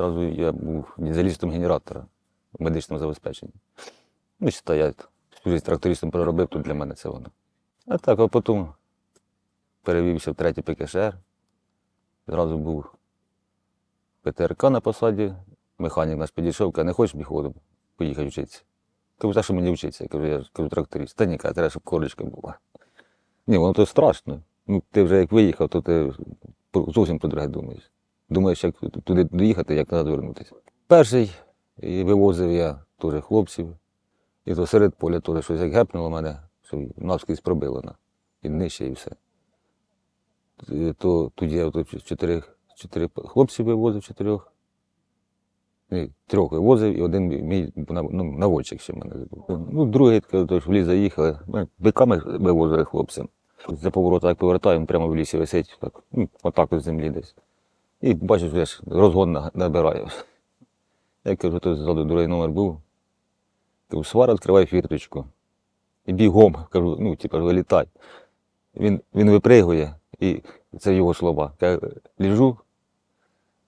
Зразу я був дизелістом генератора в медичному забезпеченні. Ну, що я всю життя трактористом проробив, тут для мене це воно. А так, а потім перевівся в третій ПКШР. Зразу був ПТРК на посаді. Механік наш підійшов, каже, не хочеш біходом поїхати вчитися. Кажу, та що мені вчитися? Я кажу, я кажу, тракторист. Та ні, каже, треба, щоб корочка була. Ні, воно то страшно. Ну, ти вже як виїхав, то ти зовсім про друге думаєш. Думаєш, як туди доїхати, як назад вернутися. Перший вивозив я теж хлопців. І то серед поля теж щось як гепнуло мене, що навскрізь пробило на. І нижче, і все. То тоді я чотири хлопців вивозив, чотирьох. Ні, трьох вивозив, і один мій ну, наводчик ще в мене був. Ну, другий тож в ліс заїхали. Ми биками вивозили хлопцям. За повороту як повертаємо, прямо в лісі висить, так, ну, отак от з землі десь. І бачиш, вже ж розгон на- набирає. Я кажу, то ззаду другий номер був. Кажу, свар, відкривай фірточку. І бігом, кажу, ну, типу, вилітай. Він, він випригує, і це його слова. Каже, ліжу,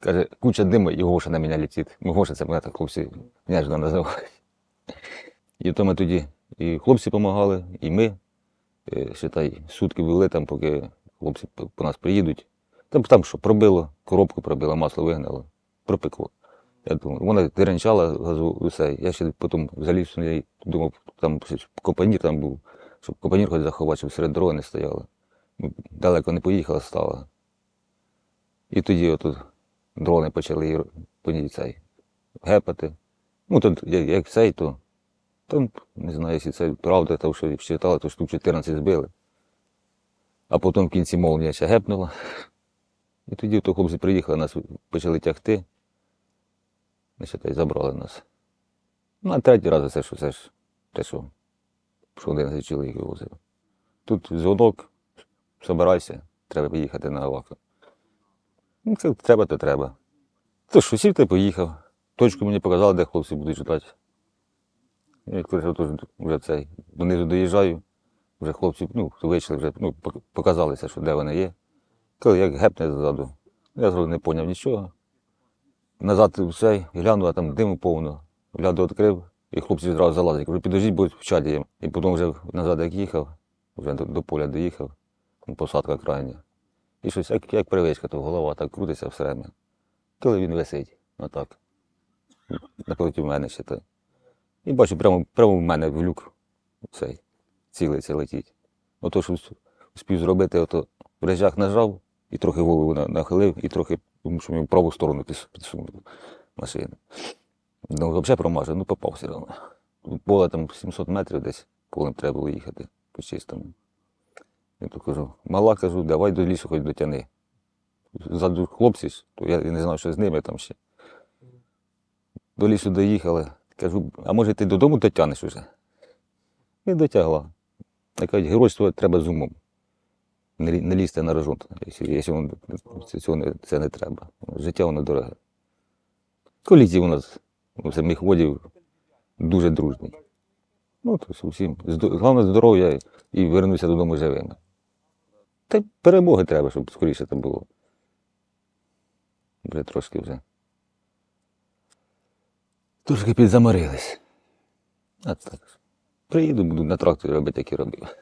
каже, куча диму, і Гоша на мене летить. Ну, Гоша це мене так хлопці княжно називають. І то ми тоді і хлопці допомагали, і ми. Е, Считай, сутки вели там, поки хлопці по нас приїдуть. Там, там що, пробило, коробку пробило, масло вигнало, пропекло. Я думаю, вона деренчала газу усе. Я ще потім заліз неї, думав, там копанір там був, щоб копанір хоч заховати, щоб серед дороги не стояла. Ну, Далеко не поїхала, стала. І тоді отут дрони почали по ній цей гепати. Ну, тут як, як цей, то там, не знаю, якщо це правда, то що читали, то штук 14 збили. А потім в кінці молнія ще гепнула. І тоді то хлопці приїхали, нас почали тягти. Значить, забрали нас. Ну, а третій раз це що це ж те, що, що 11 чоловік вивозив. Тут дзвонок, собирайся, треба поїхати на Аваку. Ну, це треба, то треба. То що, сів й поїхав. Точку мені показали, де хлопці будуть читати. Я коли вже цей, донизу доїжджаю, вже хлопці ну, вийшли, вже ну, показалися, що де вони є. Коли як гепне ззаду, я зразу не зрозумів нічого. Назад все, глянув, а там диму повно. Гляду відкрив, і хлопці відразу залазять. Кажу, підождіть, бо в чаді. є». І потім вже назад як їхав, вже до, поля доїхав, ну, посадка крайня. І щось як, як привичка, то голова так крутиться все время. Коли він висить, отак. Напроти мене ще то. І бачу, прямо, прямо в мене в люк цей цілиться летить. Ото, що вс- встиг зробити, ото в режах нажав і трохи голову на- нахилив, і трохи, тому що мені в праву сторону підсунув машину. Ну, взагалі промажив, ну попав все одно. Поле там 700 метрів десь, полем треба було їхати по чистому. Я то кажу, мала кажу, давай до лісу хоч дотяни. Ззаду хлопці, то я не знав, що з ними там ще. До лісу доїхали. Кажу, а може ти додому дотягнеш уже? І дотягла. Кажуть, геройство треба з умом. Не, лі- не лізти на рожон, якщо, це, цього це не треба. Життя воно дороге. Колізій у нас у самих водів дуже дружний. Ну, то усім. Головне здоров'я і вернутися додому живими. Та перемоги треба, щоб скоріше це було. Вже трошки вже. Трошки підзаморились. А так. Приїду, буду на тракторі робити, як і робив.